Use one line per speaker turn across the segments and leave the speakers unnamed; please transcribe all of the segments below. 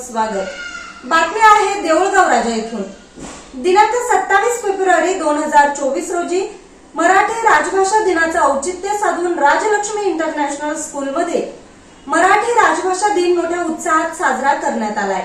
स्वागत. बातमी आहे देऊळगाव राजा येथून दिनांक सत्तावीस फेब्रुवारी दोन हजार चोवीस रोजी मराठी राजभाषा दिनाचं औचित्य साधून राजलक्ष्मी इंटरनॅशनल स्कूलमध्ये मराठी राजभाषा दिन मोठ्या उत्साहात साजरा करण्यात आलाय.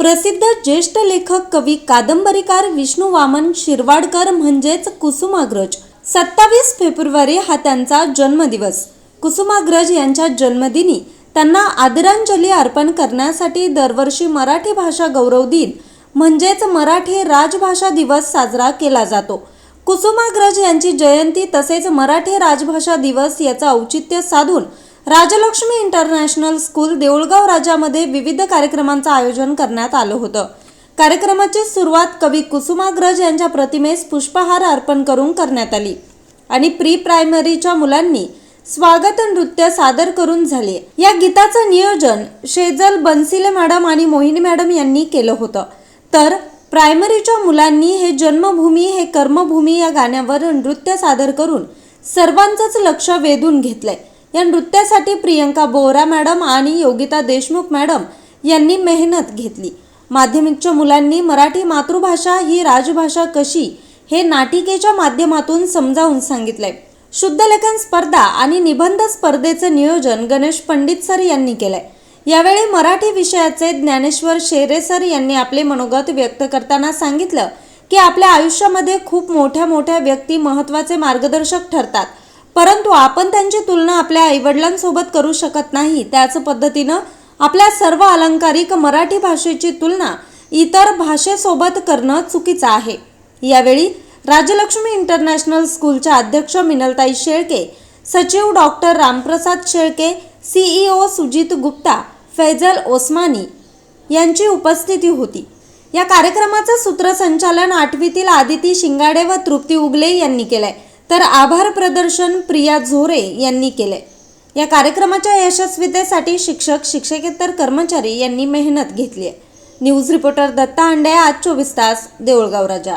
प्रसिद्ध ज्येष्ठ लेखक कवी कादंबरीकार विष्णू वामन शिरवाडकर म्हणजेच कुसुमाग्रज. सत्तावीस फेब्रुवारी हा त्यांचा जन्मदिवस. कुसुमाग्रज यांच्या जन्मदिनी त्यांना आदरांजली अर्पण करण्यासाठी दरवर्षी मराठी भाषा गौरव दिन म्हणजेच मराठी राजभाषा दिवस साजरा केला जातो. कुसुमाग्रज यांची जयंती तसेच मराठी राजभाषा दिवस याचं औचित्य साधून राजलक्ष्मी इंटरनॅशनल स्कूल देऊळगाव राजामध्ये विविध कार्यक्रमांचं आयोजन करण्यात आलं होतं. कार्यक्रमाची सुरुवात कवी कुसुमाग्रज यांच्या प्रतिमेस पुष्पहार अर्पण करून करण्यात आली. आणि प्री प्रायमरीच्या मुलांनी स्वागत नृत्य सादर करून झाले. या गीताचं नियोजन शेजल बनसिले मॅडम आणि मोहिनी मॅडम यांनी केलं होतं. तर प्रायमरीच्या मुलांनी हे जन्मभूमी हे कर्मभूमी या गाण्यावर नृत्य सादर करून सर्वांचंच लक्ष वेधून घेतलंय. या नृत्यासाठी प्रियंका बोरा मॅडम आणि योगिता देशमुख मॅडम यांनी मेहनत घेतली. माध्यमिकच्या मुलांनी मराठी मातृभाषा ही राजभाषा कशी हे नाटिकेच्या माध्यमातून समजावून सांगितलंय. शुद्धलेखन स्पर्धा आणि निबंध स्पर्धेचं नियोजन गणेश पंडित सर यांनी केलंय. यावेळी मराठी विषयाचे ज्ञानेश्वर शेरे सर यांनी आपले मनोगत व्यक्त करताना सांगितलं की आपल्या आयुष्यामध्ये खूप मोठ्या मोठ्या व्यक्ती महत्त्वाचे मार्गदर्शक ठरतात. परंतु आपण त्यांची तुलना आपल्या आईवडिलांसोबत करू शकत नाही. त्याच पद्धतीनं आपल्या सर्व अलंकारिक मराठी भाषेची तुलना इतर भाषेसोबत करणं चुकीचं आहे. यावेळी राजलक्ष्मी इंटरनॅशनल स्कूलच्या अध्यक्ष मिनलताई शेळके सचिव डॉक्टर रामप्रसाद शेळके सीईओ सुजित गुप्ता फैजल ओस्मानी यांची उपस्थिती होती. या कार्यक्रमाचं सूत्रसंचालन आठवीतील आदिती शिंगाडे व तृप्ती उगले यांनी केलंय. तर आभार प्रदर्शन प्रिया झोरे यांनी केलंय. या कार्यक्रमाच्या यशस्वीतेसाठी शिक्षक शिक्षकेतर कर्मचारी यांनी मेहनत घेतली आहे न्यूज रिपोर्टर दत्ता अंडे आज चोवीस तास देऊळगाव राजा.